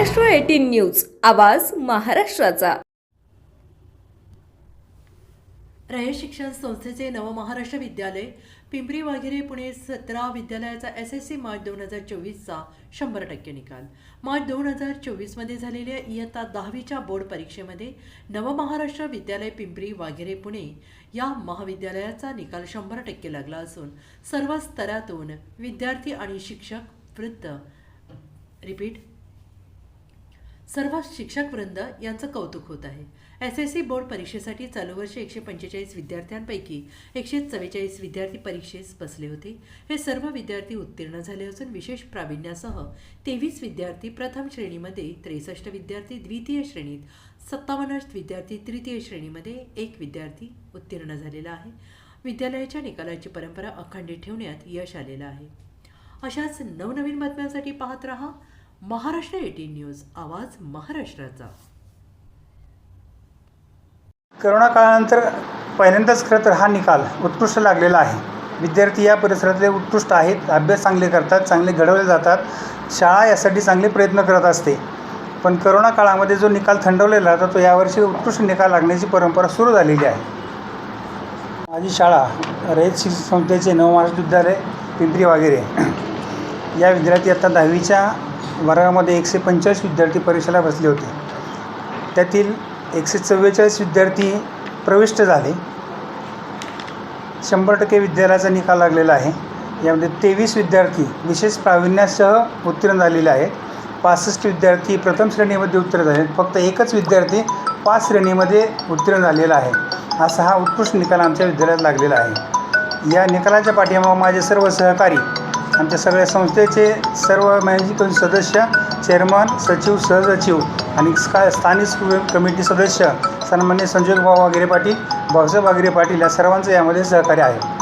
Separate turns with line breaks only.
Eighteen news. आवाज महाराष्ट्राचा.
रयत शिक्षण संस्थेचे नवमहाराष्ट्र विद्यालय पिंपरी वाघेरे पुणे सतरा विद्यालयाचा एस एस सी मार्च दोन हजार चोवीसचा शंभर टक्के निकाल. मार्च दोन हजार चोवीसमध्ये झालेल्या इयत्ता दहावीच्या बोर्ड परीक्षेमध्ये नवमहाराष्ट्र विद्यालय पिंपरी वाघेरे पुणे या महाविद्यालयाचा निकाल शंभर टक्के लागला असून सर्व स्तरातून विद्यार्थी आणि शिक्षक वृत्त. रिपीट. सर्व शिक्षक वृंद यांचं कौतुक होत आहे. एस एस सी बोर्ड परीक्षेसाठी चालू वर्ष एकशे पंचेचाळीस विद्यार्थ्यांपैकी एकशे चव्वेचाळीस विद्यार्थी परीक्षेस बसले होते. हे सर्व विद्यार्थी उत्तीर्ण झाले असून विशेष प्रावीण्यासह तेवीस विद्यार्थी प्रथम श्रेणीमध्ये त्रेसष्ट विद्यार्थी द्वितीय श्रेणीत सत्तावन्न विद्यार्थी तृतीय श्रेणीमध्ये एक विद्यार्थी उत्तीर्ण झालेला आहे. विद्यालयाच्या निकालाची परंपरा अखंडित ठेवण्यात यश आलेलं आहे. अशाच नवनवीन बातम्यांसाठी पाहत रहा. महाराष्ट्र एटीन न्यूज आवाज महाराष्ट्राचा.
करोना काळानंतर पहिल्यांदाच खरं तर हा निकाल उत्कृष्ट लागलेला आहे. विद्यार्थी या परिसरातले उत्कृष्ट आहेत अभ्यास चांगले करतात चांगले घडवले जातात शाळा यासाठी चांगले प्रयत्न करत असते. पण करोना काळामध्ये जो निकाल थंडवलेला होता तो यावर्षी उत्कृष्ट निकाल लागण्याची परंपरा सुरू झालेली आहे. माझी शाळा रयत शिक्षण संस्थेचे नवमहाराष्ट्र विद्यालय पिंपरी वगैरे. या विद्यार्थी आता दहावीच्या वर्गामध्ये एकशे पंचेचाळीस विद्यार्थी परीक्षेला बसले होते. त्यातील एकशे चव्वेचाळीस विद्यार्थी प्रविष्ट झाले. शंभर टक्के विद्यालयाचा निकाल लागलेला आहे. यामध्ये तेवीस विद्यार्थी विशेष प्रावीण्यासह उत्तीर्ण झालेले आहेत. पासष्ट विद्यार्थी प्रथम श्रेणीमध्ये उत्तीर्ण झाले. आहेत फक्त एकच विद्यार्थी पाच श्रेणीमध्ये उत्तीर्ण झालेला आहे. असा हा उत्कृष्ट निकाल आमच्या विद्यालयात लागलेला आहे. या निकालाच्या पाठिंबा माझे सर्व सहकारी आमच्या सगळ्या संस्थेचे सर्व मॅनेजिंग सदस्य चेअरमन सचिव सहसचिव आणि स्का स्थानिक कमिटी सदस्य सन्मान्य संजय भाऊ वगैरे पाटील भाऊसाहेब वगैरे पाटील या सर्वांचं यामध्ये सहकार्य आहे.